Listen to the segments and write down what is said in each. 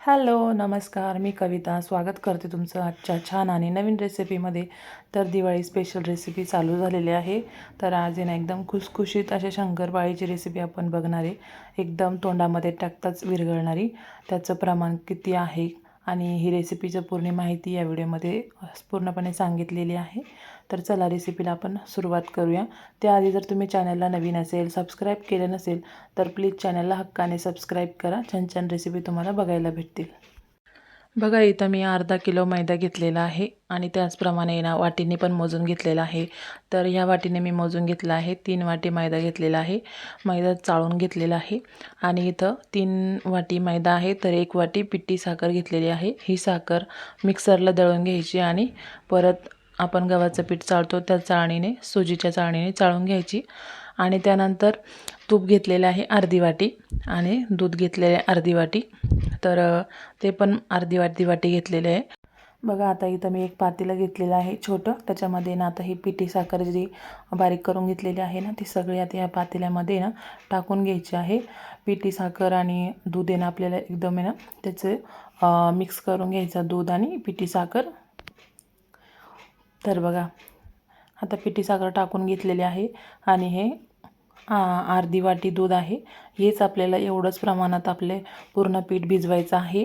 Hello नमस्कार. मी कविता. स्वागत करते तुमचं आजच्या छान आणि नवीन रेसिपीमध्ये तर दिवाळी स्पेशल रेसिपी चालू झालेली आहे. तर आज आहे ना एकदम खुसखुशीत अशा शंकरपाळीची रेसिपी आपण बघणार आहे. एकदम तोंडामध्ये टाकताच विरघळणारी. त्याचं प्रमाण किती आहे? आणि ही रेसिपीचं पूर्ण माहिती या व्हिडिओमध्ये पूर्णपणे सांगितलेली आहे. तर चला रेसिपीला आपण सुरुवात करूया. त्याआधी जर तुम्ही चॅनलला नवीन असेल सबस्क्राईब केलं नसेल तर प्लीज चॅनलला हक्काने सबस्क्राईब करा. छान छान रेसिपी तुम्हाला बघायला भेटतील. बघा इथं मी अर्धा किलो मैदा घेतलेला आहे आणि त्याचप्रमाणे ना वाटीने पण मोजून घेतलेला आहे. तर ह्या वाटीने मी मोजून घेतला आहे. तीन वाटी मैदा घेतलेला आहे. मैदा चाळून घेतलेला आहे. आणि इथं तीन वाटी मैदा आहे तर एक वाटी पिठी साखर घेतलेली आहे. ही साखर मिक्सरला दळून घ्यायची आणि परत आपण गव्हाचं पीठ चाळतो त्या चाळणीने सुजीच्या चाळणीने चाळून घ्यायची. आणि त्यानंतर तूप घेतलेलं आहे अर्धी वाटी आणि दूध घेतलेलं आहे अर्धी वाटी. तर ते पण अर्धी वाटी वाटी घेतलेले आहे. बघा आता इथं मी एक पातेलं घेतलेलं आहे छोटं. त्याच्यामध्ये ना आता ही पिठी साखर जी बारीक करून घेतलेली आहे ना ती सगळी आता या पातेल्यामध्ये ना टाकून घ्यायची आहे. पिठी साखर आणि दूध आहे ना आपल्याला एकदम आहे ना त्याचं मिक्स करून घ्यायचं दूध आणि पिठी साखर. तर बघा आता पिठी साखर टाकून घेतलेली आहे आणि हे अर्धी वाटी दूध आहे. हेच आपल्याला एवढंच प्रमाणात आपले पूर्ण पीठ भिजवायचं आहे.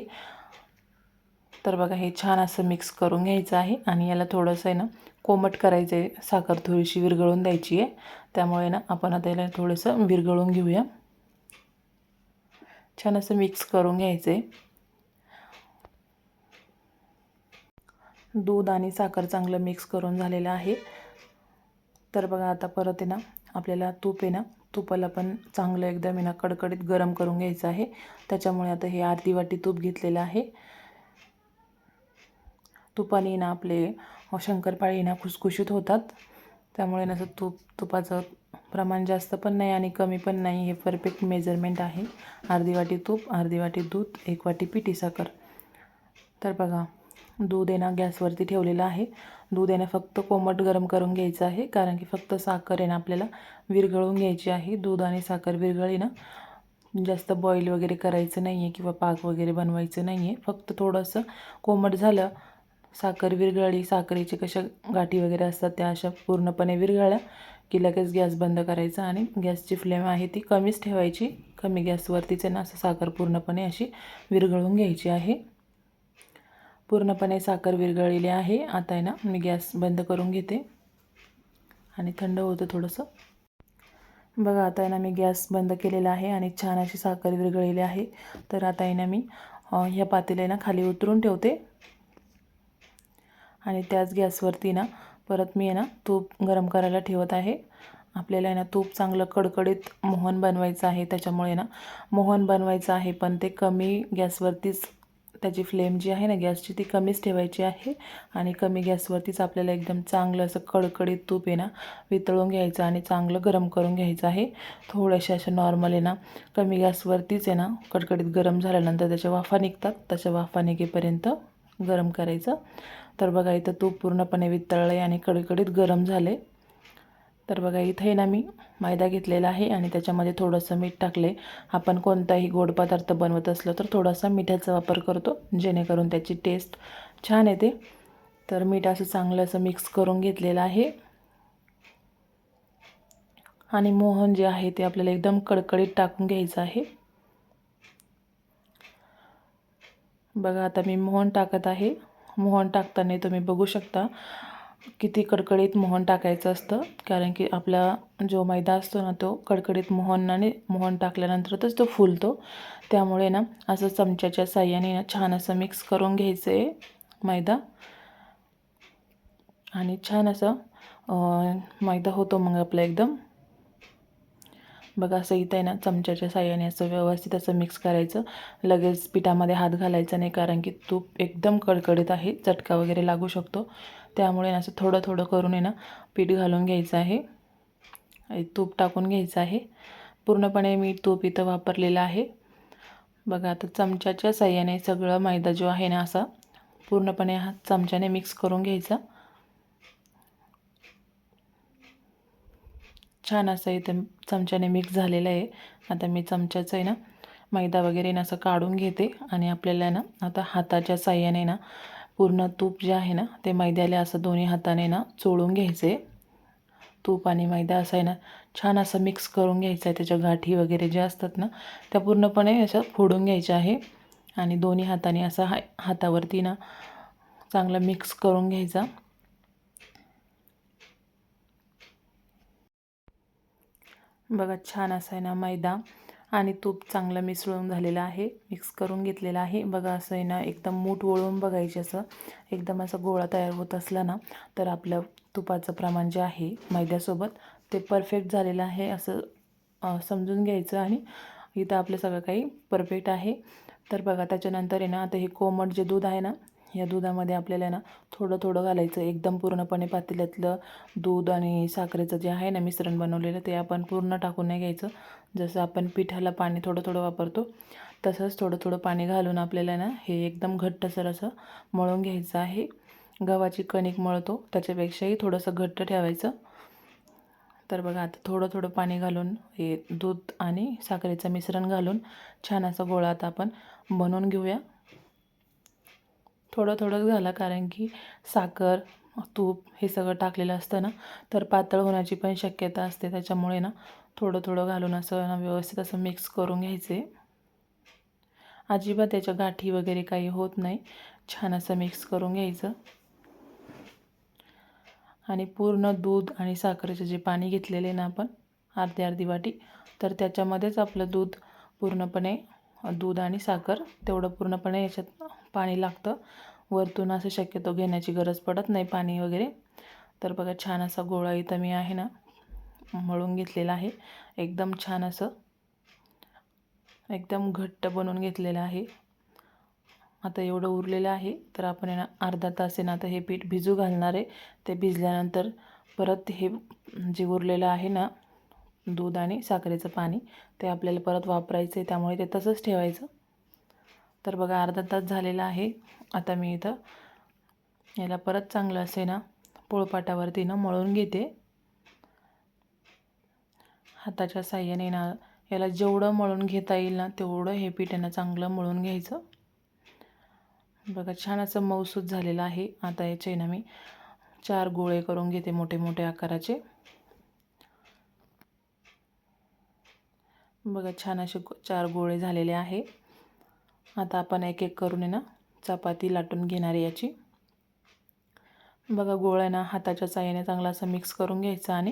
तर बघा हे छान असं मिक्स करून घ्यायचं आहे आणि याला थोडंसं आहे ना कोमट करायचं आहे साखर थोडीशी विरघळून द्यायची आहे. त्यामुळे ना आपण आता याला थोडंसं विरघळून घेऊया. छान असं मिक्स करून घ्यायचं आहे दूध आणि साखर चांगलं मिक्स करून झालेलं आहे. तर बघा आता परत आहे ना आपल्याला तूप आहे ना तुपाला पण चांगलं एकदम आहे ना कडकडीत गरम करून घ्यायचं आहे. त्याच्यामुळे आता हे अर्धी वाटी तूप घेतलेलं आहे. तुपाने ना आपले शंकरपाळी ना खुसखुशीत होतात. त्यामुळे ना तूप तुपाचं प्रमाण जास्त पण नाही आणि कमी पण नाही. हे परफेक्ट मेजरमेंट आहे. अर्धी वाटी तूप अर्धी वाटी दूध एक वाटी पिठी साखर. तर बघा दूध आहे ना गॅसवरती ठेवलेलं आहे. दूध आहे ना फक्त कोमट गरम करून घ्यायचं आहे कारण की फक्त साखर आहे ना आपल्याला विरघळून घ्यायची आहे. दूध आणि साखर विरघळी ना जास्त बॉईल वगैरे करायचं नाही आहे किंवा पाक वगैरे बनवायचं नाही आहे फक्त थोडंसं कोमट झालं साखर विरघळली साखरेचे कशा गाठी वगैरे असतात त्या अशा पूर्णपणे विरघळल्या की लगेच गॅस बंद करायचा आणि गॅसची फ्लेम आहे ती कमीच ठेवायची. कमी गॅसवरतीच आहे ना असं साखर पूर्णपणे अशी विरघळून घ्यायची आहे. पूर्णपणे साखर विरघळलेली आहे. आता आहे ना मी गॅस बंद करून घेते. आणि थंड होतं थोडंसं. बघा आता आहे ना मी गॅस बंद केलेला आहे आणि छान अशी साखर विरघळलेली आहे. तर आता आहे ना मी ह्या पातेल्या ना खाली उतरून ठेवते. आणि त्याच गॅसवरती ना परत मी आहे ना तूप गरम करायला ठेवत आहे. आपल्याला आहे ना तूप चांगलं कडकडीत मोहन बनवायचं आहे. त्याच्यामुळे ना मोहन बनवायचं आहे पण ते कमी गॅसवरतीच त्याची फ्लेम जी आहे ना गॅसची ती कमीच ठेवायची आहे. आणि कमी गॅसवरतीच आपल्याला एकदम चांगलं असं कडकडीत तूप आहे ना वितळून घ्यायचं आणि चांगलं गरम करून घ्यायचं आहे. थोडंशा अशा नॉर्मल आहे ना कमी गॅसवरतीच आहे ना कडकडीत गरम झाल्यानंतर त्याच्या वाफा निघतात. त्याच्या वाफा निघेपर्यंत गरम करायचं. तर बघा इथं तूप पूर्णपणे वितळलं आहे आणि कडकडीत गरम झाले तर बघा इथे ना मी मैदा घेतलेला आहे आणि त्याच्यामध्ये थोडंसं मीठ टाकले. आपण कोणताही गोड पदार्थ बनवत असलो तर थोडासा मिठाचा वापर करतो जेणेकरून त्याची टेस्ट छान येते. तर मीठ असं चांगलं असं मिक्स करून घेतलेलं आहे. आणि मोहन जे आहे ते आपल्याला एकदम कडकडीत टाकून घ्यायचं आहे. बघा आता मी मोहन टाकत आहे. मोहन टाकताना तुम्ही बघू शकता किती कडकडीत मोहन टाकायचं असतं कारण की आपला जो मैदा असतो ना तो कडकडीत मोहनाने मोहन टाकल्यानंतरच तो फुलतो. त्यामुळे ना असं चमच्याच्या साह्याने ना छान असं मिक्स करून घ्यायचं आहे मैदा. आणि छान असं मैदा होतो मग आपला एकदम. बघा असं इथं आहे ना चमच्याच्या साह्याने असं व्यवस्थित असं मिक्स करायचं. लगेच पिठामध्ये हात घालायचा नाही कारण की तूप एकदम कडकडीत आहे चटका वगैरे लागू शकतो. त्यामुळे असं थोडं थोडं करून आहे ना पीठ घालून घ्यायचं आहे. तूप टाकून घ्यायचं आहे. पूर्णपणे मी तूप इथं वापरलेलं आहे. बघा आता चमच्याच्या साह्याने सगळं मैदा जो आहे ना असा पूर्णपणे हा चमच्याने मिक्स करून घ्यायचा. छान असं इथं चमच्याने मिक्स झालेलं आहे. आता मी चमच्याचं आहे ना मैदा वगैरे ना असं काढून घेते आणि आपल्याला ना आता हाताच्या साह्याने ना पूर्ण तूप जे आहे ना ते मैद्याला असं दोन्ही हाताने ना चोळून घ्यायचे. तूप आणि मैदा असं आहे ना छान असं मिक्स करून घ्यायचं आहे. त्याच्या गाठी वगैरे ज्या असतात ना त्या पूर्णपणे असं फोडून घ्यायच्या आहे. आणि दोन्ही हाताने असं हा हातावरती ना चांगलं मिक्स करून घ्यायचा. बघा छान असं आहे ना मैदा. आणि तूप चांगलं मिसळून झालेलं आहे. मिक्स करून घेतलेलं आहे. बघा असं आहे ना एकदम मूठ वळून बघायचे असं. एकदम असं गोळा तयार होत असला ना तर आपलं तुपाचं प्रमाण जे आहे मैद्यासोबत ते परफेक्ट झालेलं आहे असं समजून घ्यायचं आणि इथं आपलं सगळं काही परफेक्ट आहे. तर बघा त्याच्यानंतर आहे ना आता हे कोमट जे दूध आहे ना या दुधामध्ये आपल्याला ना थोडं थोडं घालायचं. एकदम पूर्णपणे पातेल्यातलं दूध आणि साखरेचं जे आहे ना मिश्रण बनवलेलं ते आपण पूर्ण टाकून नाही घ्यायचं. जसं आपण पिठाला पाणी थोडं थोडं वापरतो तसंच थोडं थोडं पाणी घालून आपल्याला ना हे एकदम घट्टसर असं मळून घ्यायचं आहे. गव्हाची कणिक मळतो त्याच्यापेक्षाही थोडंसं घट्ट ठेवायचं. तर बघा आता थोडं थोडं पाणी घालून हे दूध आणि साखरेचं मिश्रण घालून छान असा गोळा आता आपण बनवून घेऊया. थोडं थोडंच घाला कारण की साखर तूप हे सगळं टाकलेलं असतं ना तर पातळ होण्याची पण शक्यता असते. त्याच्यामुळे ना थोडं थोडं घालून असं ना व्यवस्थित असं मिक्स करून घ्यायचे. अजिबात त्याच्या गाठी वगैरे काही होत नाही. छान असं मिक्स करून घ्यायचं. आणि पूर्ण दूध आणि साखरेचं जे पाणी घेतलेले ना आपण अर्धी अर्धी वाटी तर त्याच्यामध्येच आपलं दूध पूर्णपणे दूध आणि साखर तेवढं पूर्णपणे याच्यात पाणी लागतं. वरतून असं शक्यतो घेण्याची गरज पडत नाही पाणी वगैरे. तर बघा छान असा गोळा इथं मी आहे ना मळून घेतलेला आहे. एकदम छान असं एकदम घट्ट बनवून घेतलेलं आहे. आता एवढं उरलेलं आहे तर आपण आहे ना अर्धा तास आहे ना आता हे पीठ भिजू घालणार आहे. ते भिजल्यानंतर परत हे जे उरलेलं आहे ना दूध आणि साखरेचं पाणी ते आपल्याला परत वापरायचं आहे त्यामुळे ते तसंच ठेवायचं. तर बघा अर्धा तास झालेला आहे. आता मी इथं याला परत चांगलं असे ना पोळपाटावरती ना मळून घेते. हाताच्या साह्याने ना याला जेवढं मळून घेता येईल ना तेवढं हे पीठ यांना चांगलं मळून घ्यायचं. बघा छान असं मऊसूद झालेलं आहे. आता याचे ना मी चार गोळे करून घेते मोठे मोठे आकाराचे. बघा छान असे चार गोळे झालेले आहे. आता आपण एक एक करून आहे ना चपाती लाटून घेणार आहे याची. बघा गोळ्या ना हाताच्या साह्याने चांगला असं मिक्स करून घ्यायचं आणि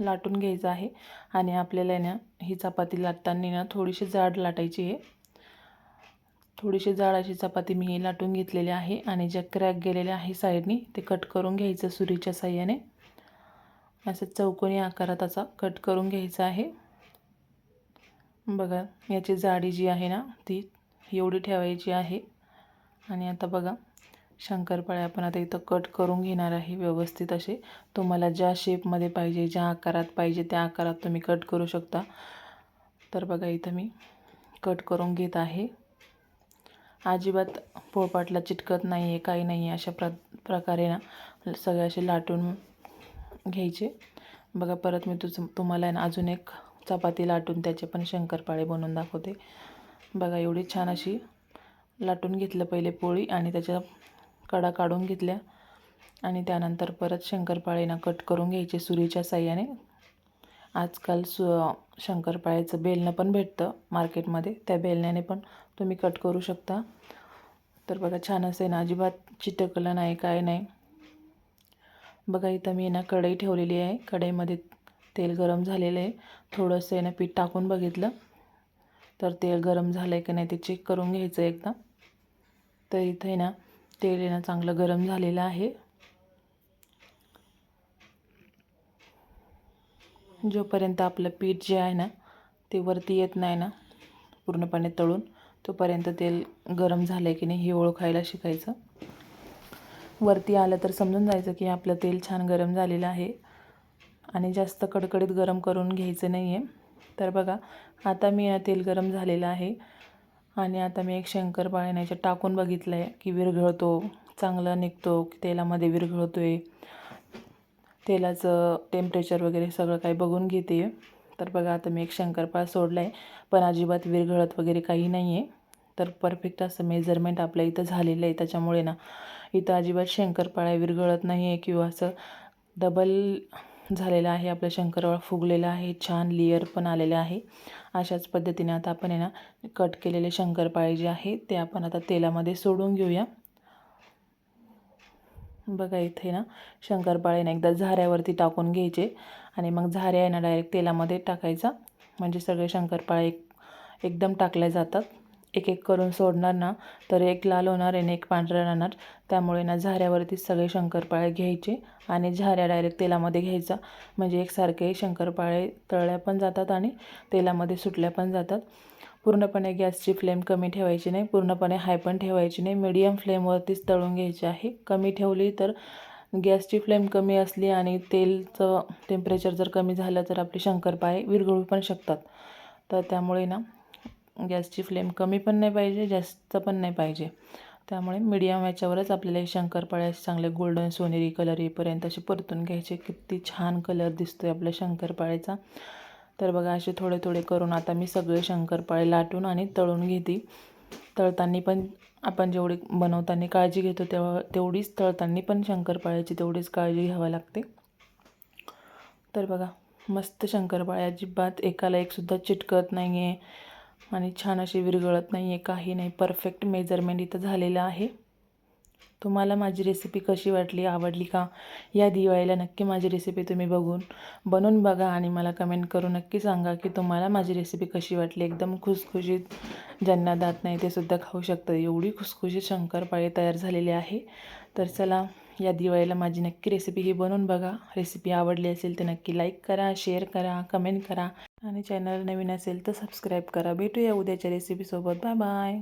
लाटून घ्यायचं आहे. आणि आपल्याला ना ही चपाती लाटताना ना थोडीशी जाड लाटायची आहे. थोडीशी जाड अशी चपाती मी ही लाटून घेतलेली आहे आणि ज्या क्रॅक गेलेल्या आहे साईडनी ते कट करून घ्यायचं सुरीच्या साह्याने. असं चौकोनी आकारात असा कट करून घ्यायचा आहे. बघा याची जाडी जी आहे ना ती एवढी ठेवायची आहे. आणि आता बघा शंकरपाळे आपण आता इथं कट करून घेणार आहे व्यवस्थित असे. तुम्हाला ज्या शेपमध्ये पाहिजे ज्या आकारात पाहिजे त्या आकारात तुम्ही कट करू शकता. तर बघा इथं मी कट करून घेत आहे. अजिबात पोळपाटला चिटकत नाही आहे काही नाही आहे अशा प्र प्रकारे ना सगळे असे लाटून घ्यायचे. बघा परत मी तुझं तुम्हाला आहे ना अजून एक चपाती लाटून त्याचे पण शंकरपाळे बनवून दाखवते. बघा एवढी छान अशी लाटून घेतलं पहिले पोळी आणि त्याच्या कडा काढून घेतल्या. आणि त्यानंतर परत शंकरपाळेना कट करून घ्यायचे सुरीच्या साह्याने. आजकाल सु शंकरपाळ्याचं बेलणं पण भेटतं मार्केटमध्ये. त्या बेलण्याने पण तुम्ही कट करू शकता. तर बघा छान असे ना अजिबात चिटकलं नाही काय नाही. बघा इथं मी ना कढई ठेवलेली आहे. कढईमध्ये तेल गरम झालेलं आहे. थोडंसं आहे ना पीठ टाकून बघितलं. तर तेल गरम झालं आहे की नाही ते चेक करून घ्यायचं एकदा. तर इथं आहे ना तेल आहे ना चांगलं गरम झालेलं आहे. जोपर्यंत आपलं पीठ जे आहे ना ते वरती येत नाही ना पूर्णपणे तळून तोपर्यंत तेल गरम झालं आहे की नाही हे ओळखायला शिकायचं. वरती आलं तर समजून जायचं की आपलं तेल छान गरम झालेलं आहे. आणि जास्त कडकडीत गरम करून घ्यायचं नाही आहे तर बघा आता मी तेल गरम झालेलं आहे. आणि आता मी एक शंकरपाळ्या याच्यात टाकून बघितलं आहे की विरघळतो चांगला निघतो की तेलामध्ये विरघळतो आहे तेलाचं टेम्परेचर वगैरे सगळं काही बघून घेते. तर बघा आता मी एक शंकरपाळ सोडला आहे पण अजिबात विरघळत वगैरे काही नाही आहे तर परफेक्ट असं मेजरमेंट आपल्या इथं झालेलं आहे. त्याच्यामुळे ना इथं अजिबात शंकरपाळ्या विरघळत नाही आहे किंवा असं डबल झालेलं आहे. आपलं शंकरपाळा फुगलेलं आहे. छान लेयर पण आलेलं आहे. अशाच पद्धतीने आता आपण आहे ना कट केलेले शंकरपाळे जे आहे ते आपण आता तेलामध्ये सोडून घेऊया. बघा इथे ना शंकरपाळे ना एकदा झाऱ्यावरती टाकून घ्यायचे आणि मग झाऱ्या आहे ना डायरेक्ट तेलामध्ये टाकायचा. म्हणजे सगळे शंकरपाळे एक एकदम टाकल्या जातात. एक एक करून सोडणार ना तर एक लाल होणार आणि एक पांढरा राहणार. त्यामुळे ना झाऱ्यावरती सगळे शंकरपाळे घ्यायचे आणि झाऱ्या डायरेक्ट तेलामध्ये घ्यायचा. म्हणजे एकसारखे शंकरपाळे तळल्या पण जातात आणि तेलामध्ये सुटल्या पण जातात. पूर्णपणे गॅसची फ्लेम कमी ठेवायची नाही पूर्णपणे हाय पण ठेवायची नाही. मिडियम फ्लेमवरतीच तळून घ्यायची आहे. कमी ठेवली तर गॅसची फ्लेम कमी असली आणि तेलचं टेम्परेचर जर कमी झालं तर आपले शंकरपाळे विरघळू पण शकतात. तर त्यामुळे ना गॅसची फ्लेम कमी पण नाही पाहिजे जास्त पण नाही पाहिजे. त्यामुळे मीडियम याच्यावरच आपल्याला हे शंकरपाळे चांगले गोल्डन सोनेरी कलर येईपर्यंत असे परतून घ्यायचे. किती छान कलर दिसतो आहे आपल्या शंकरपाळेचा. तर बघा असे थोडे थोडे करून आता मी सगळे शंकरपाळे लाटून आणि तळून घेते. तळताना पण आपण जेवढी बनवताना काळजी घेतो तेव्हा तेवढीच तळताना पण शंकरपाळ्याची तेवढीच काळजी घ्यावी लागते. तर बघा मस्त शंकरपाळे अजिबात एकाला एकसुद्धा चिटकत नाही आहे आणि छान अशी विरघळत नाही आहे काही नाही. परफेक्ट मेजरमेंट इथं झालेलं आहे. तुम्हाला माझी रेसिपी कशी वाटली आवडली का? या दिवाळीला नक्की माझी रेसिपी तुम्ही बघून बनवून बघा आणि मला कमेंट करून नक्की सांगा की तुम्हाला माझी रेसिपी कशी वाटली. एकदम खुसखुशीत ज्यांना दात नाही ते सुद्धा खाऊ शकतात. एवढी खुसखुशीत शंकरपाळी तयार झालेली आहे. तर चला या दिवाळीला माझी नक्की रेसिपी ही बनवून बघा. रेसिपी आवडली असेल तर नक्की लाईक करा शेअर करा कमेंट करा. आणि चॅनल नवीन असेल तर सबस्क्राईब करा. भेटूया उद्याच्या रेसिपीसोबत बाय बाय.